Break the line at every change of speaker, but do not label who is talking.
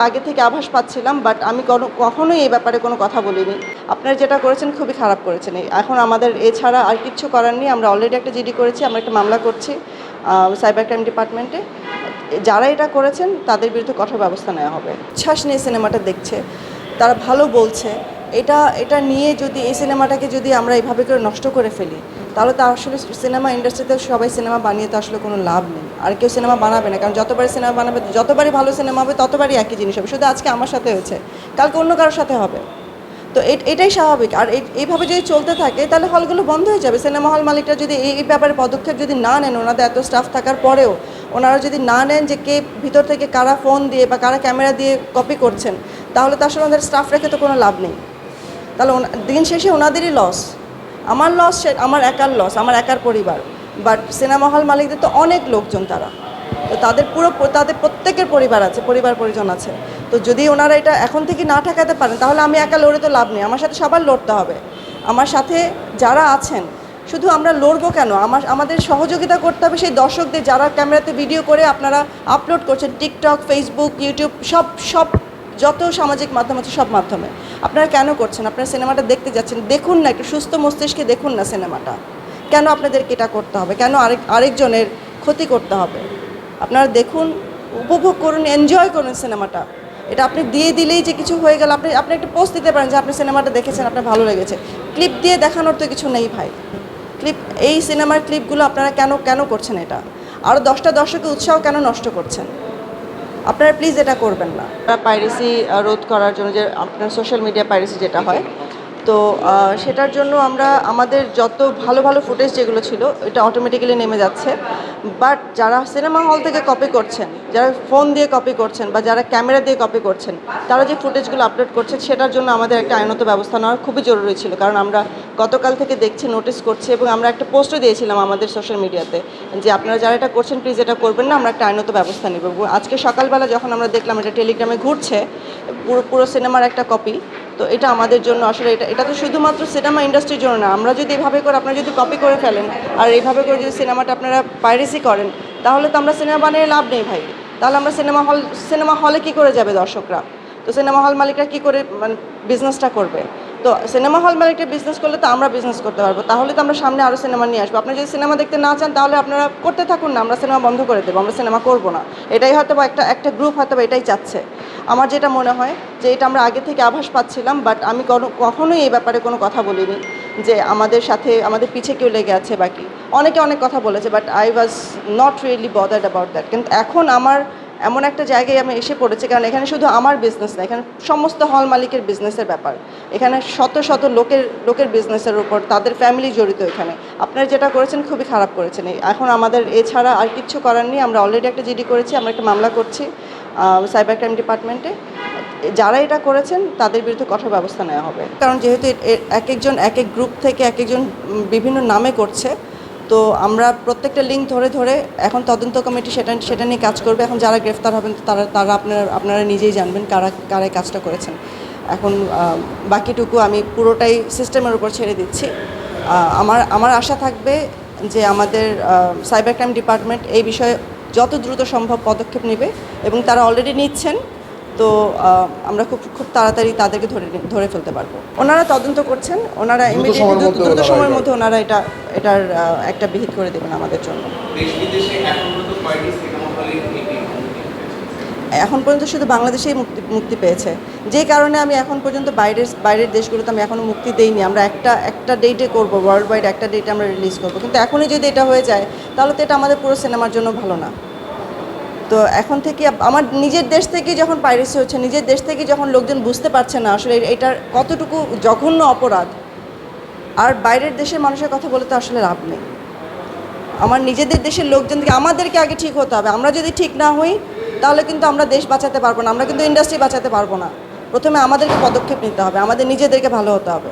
আগে থেকে আভাস পাচ্ছিলাম বাট আমি কোনো- কখনোই এই ব্যাপারে কোনো কথা বলিনি। আপনারা যেটা করেছেন খুবই খারাপ করেছেন। এখন আমাদের এছাড়া আর কিচ্ছু করার নেই। আমরা অলরেডি একটা জিডি করেছি, আমরা একটা মামলা করছি সাইবার ক্রাইম ডিপার্টমেন্টে যারা এটা করেছেন, তাদের বিরুদ্ধে কঠোর ব্যবস্থা নেওয়া হবে। শ্বাস নিয়ে সিনেমাটা দেখছে, তারা ভালো বলছে। এটা এটা নিয়ে যদি এই সিনেমাটাকে যদি আমরা এইভাবে করে নষ্ট করে ফেলি, তাহলে তো আসলে সিনেমা ইন্ডাস্ট্রিতে সবাই সিনেমা বানিয়ে তো আসলে কোনো লাভ নেই। আর কেউ সিনেমা বানাবে না, কারণ যতবারই সিনেমা বানাবে, যতবারই ভালো সিনেমা হবে, ততবারই একই জিনিস হবে। শুধু আজকে আমার সাথে হয়েছে, কালকে অন্য কারোর সাথে হবে। তো এটাই স্বাভাবিক। আর এই- এইভাবে যদি চলতে থাকে, তাহলে হলগুলো বন্ধ হয়ে যাবে। সিনেমা হল মালিকরা যদি এই ব্যাপারে পদক্ষেপ যদি না নেন, ওনাদের এত স্টাফ থাকার পরেও, ওনারা যদি না নেন যে কে ভিতর থেকে কারা ফোন দিয়ে বা কারা ক্যামেরা দিয়ে কপি করছেন, তাহলে তার আসলে ওনাদের স্টাফ রেখে তো কোনো লাভ নেই। তাহলে দিন শেষে ওনাদেরই লস আমার লস আমার একার লস আমার একার পরিবার। বাট সিনেমা হল মালিকদের তো অনেক লোকজন তারা। তো তাদের পুরো তাদের প্রত্যেকের পরিবার আছে, পরিবার পরিজন আছে। তো যদি ওনারা এটা এখন থেকে না ঠেকাতে পারেন, তাহলে আমি একা লড়ে তো লাভ নেই। আমার সাথে সবার লড়তে হবে। আমার সাথে যারা আছেন, শুধু আমরা লড়বো কেন? আমার, আমাদের সহযোগিতা করতে হবে সেই দর্শকদের, যারা ক্যামেরাতে ভিডিও করে আপনারা আপলোড করছেন টিকটক ফেসবুক ইউটিউব সব সব, যত সামাজিক মাধ্যম আছে সব মাধ্যমে। আপনারা কেন করছেন? আপনারা সিনেমাটা দেখতে যাচ্ছেন। দেখুন না, একটু সুস্থ মস্তিষ্কে দেখুন না সিনেমাটা। কেন আপনাদেরকে এটা করতে হবে? কেন আরেক, আরেকজনের ক্ষতি করতে হবে? আপনারা দেখুন, উপভোগ করুন এনজয় করুন সিনেমাটা। এটা আপনি দিয়ে দিলেই যে কিছু হয়ে গেল। আপনি আপনি একটা পোস্ট দিতে পারেন যে, আপনি সিনেমাটা দেখেছেন, আপনার ভালো লেগেছে। ক্লিপ দিয়ে দেখানোর তো কিছু নেই ভাই। ক্লিপ এই সিনেমার ক্লিপগুলো আপনারা কেন কেন করছেন এটা? আরও দশটা দর্শকের উৎসাহ কেন নষ্ট করছেন? আপনারা প্লিজ এটা করবেন না। পাইরেসি রোধ করার জন্য যে, আপনার সোশ্যাল মিডিয়া পাইরেসি যেটা হয় তো সেটার জন্য আমরা আমাদের যত ভালো ভালো ফুটেজ যেগুলো ছিল, এটা অটোমেটিক্যালি নেমে যাচ্ছে। বাট যারা সিনেমা হল থেকে কপি করছেন, যারা ফোন দিয়ে কপি করছেন বা যারা ক্যামেরা দিয়ে কপি করছেন, তারা যে ফুটেজগুলো আপলোড করছে, সেটার জন্য আমাদের একটা আইনত ব্যবস্থা নেওয়া খুবই জরুরি ছিল। কারণ আমরা গতকাল থেকে দেখছি নোটিস করছি এবং আমরা একটা পোস্টও দিয়েছিলাম আমাদের সোশ্যাল মিডিয়াতে যে আপনারা যারা এটা করছেন প্লিজ এটা করবেন না, আমরা একটা আইনত ব্যবস্থা নেব। আজকে সকালবেলা যখন আমরা দেখলাম এটা টেলিগ্রামে ঘুরছে, পুরো পুরো সিনেমার একটা কপি তো এটা আমাদের জন্য আসলে এটা এটা তো শুধুমাত্র সিনেমা ইন্ডাস্ট্রির জন্য না। আমরা যদি এভাবে করে আপনারা যদি কপি করে ফেলেন আর এইভাবে করে যদি সিনেমাটা আপনারা পাইরেসি করেন, তাহলে তো আমরা সিনেমা বানিয়ে লাভ নেই ভাই। তাহলে আমরা সিনেমা হল সিনেমা হলে কি করে যাবে দর্শকরা? তো সিনেমা হল মালিকরা কী করে মানে বিজনেসটা করবে? তো সিনেমা হল মালিকরা বিজনেস করলে তো আমরা বিজনেস করতে পারব। তাহলে তো আমরা সামনে আরও সিনেমা নিয়ে আসব। আপনি যদি সিনেমা দেখতে না চান, তাহলে আপনারা করতে থাকুন না। আমরা সিনেমা বন্ধ করে দেবো, আমরা সিনেমা করব না। এটাই হয়তো বা একটা একটা গ্রুপ হয়তো বা এটাই চাচ্ছে। আমার যেটা মনে হয় যে এটা আমরা আগে থেকে আভাস পাচ্ছিলাম বাট আমি কখনোই এই ব্যাপারে কোনো কথা বলিনি যে আমাদের সাথে, আমাদের পিছে কেউ লেগে আছে বাকি অনেকে অনেক কথা বলেছে but I was not really bothered about that কিন্তু এখন আমার এমন একটা জায়গায় আমি এসে পড়েছি, কারণ এখানে শুধু আমার বিজনেস না, এখানে সমস্ত হল মালিকের বিজনেসের ব্যাপার। এখানে শত শত লোকের লোকের বিজনেসের উপর, তাদের ফ্যামিলি জড়িত এখানে। আপনারা যেটা করেছেন খুবই খারাপ করেছেন। এখন আমাদের এছাড়া আর কিচ্ছু করার নেই, আমরা অলরেডি একটা জিডি করেছি, আমরা একটা মামলা করছি সাইবার ক্রাইম ডিপার্টমেন্টে যারা এটা করেছেন, তাদের বিরুদ্ধে কঠোর ব্যবস্থা নেওয়া হবে। কারণ যেহেতু এক একজন, এক এক গ্রুপ থেকে এক একজন বিভিন্ন নামে করছে তো আমরা প্রত্যেকটা লিঙ্ক ধরে ধরে এখন তদন্ত কমিটি সেটা সেটা নিয়ে কাজ করবে। এখন যারা গ্রেফতার হবেন, তারা তারা আপনারা আপনারা নিজেই জানবেন কারা কারা কাজটা করেছেন। এখন বাকিটুকু আমি পুরোটাই সিস্টেমের উপর ছেড়ে দিচ্ছি। আমার আমার আশা থাকবে যে আমাদের সাইবার ক্রাইম ডিপার্টমেন্ট এই বিষয়ে যত দ্রুত সম্ভব পদক্ষেপ নেবে এবং তারা অলরেডি নিচ্ছেন। তো আমরা খুব খুব তাড়াতাড়ি তাদেরকে ধরে নি- ধরে ফেলতে পারব। ওনারা তদন্ত করছেন ওনারা ইমিডিয়েটলি
সময়ের মধ্যে
দ্রুত
ওনারা
সময়ের
এটা-
মধ্যে ওনারা এটা এটার একটা বিহিত করে দেবেন আমাদের জন্য?
এখন পর্যন্ত
শুধু বাংলাদেশেই মুক্তি মুক্তি পেয়েছে। যে কারণে আমি এখন পর্যন্ত বাইরের বাইরের দেশগুলোতে আমি এখনও মুক্তি দেইনি। আমরা একটা একটা ডেটে করব ওয়ার্ল্ড ওয়াইড একটা ডেটে আমরা রিলিজ করব। কিন্তু এখনই যদি এটা হয়ে যায় তাহলে তো এটা আমাদের পুরো সিনেমার জন্য ভালো না। তো এখন থেকে আমার নিজের দেশ থেকে যখন পাইরেসি হচ্ছে, নিজের দেশ থেকে যখন লোকজন বুঝতে পারছে না আসলে এটার কতটুকু জঘন্য অপরাধ, আর বাইরের দেশের মানুষের কথা বলে তো আসলে লাভ নেই। আমার নিজেদের দেশের লোকজন থেকে আমাদেরকে আগে ঠিক হতে হবে। আমরা যদি ঠিক না হই, তাহলে কিন্তু আমরা দেশ বাঁচাতে পারব না, আমরা কিন্তু ইন্ডাস্ট্রি বাঁচাতে পারব না। প্রথমে আমাদেরকে পদক্ষেপ নিতে হবে, আমাদের নিজেদেরকে ভালো হতে হবে।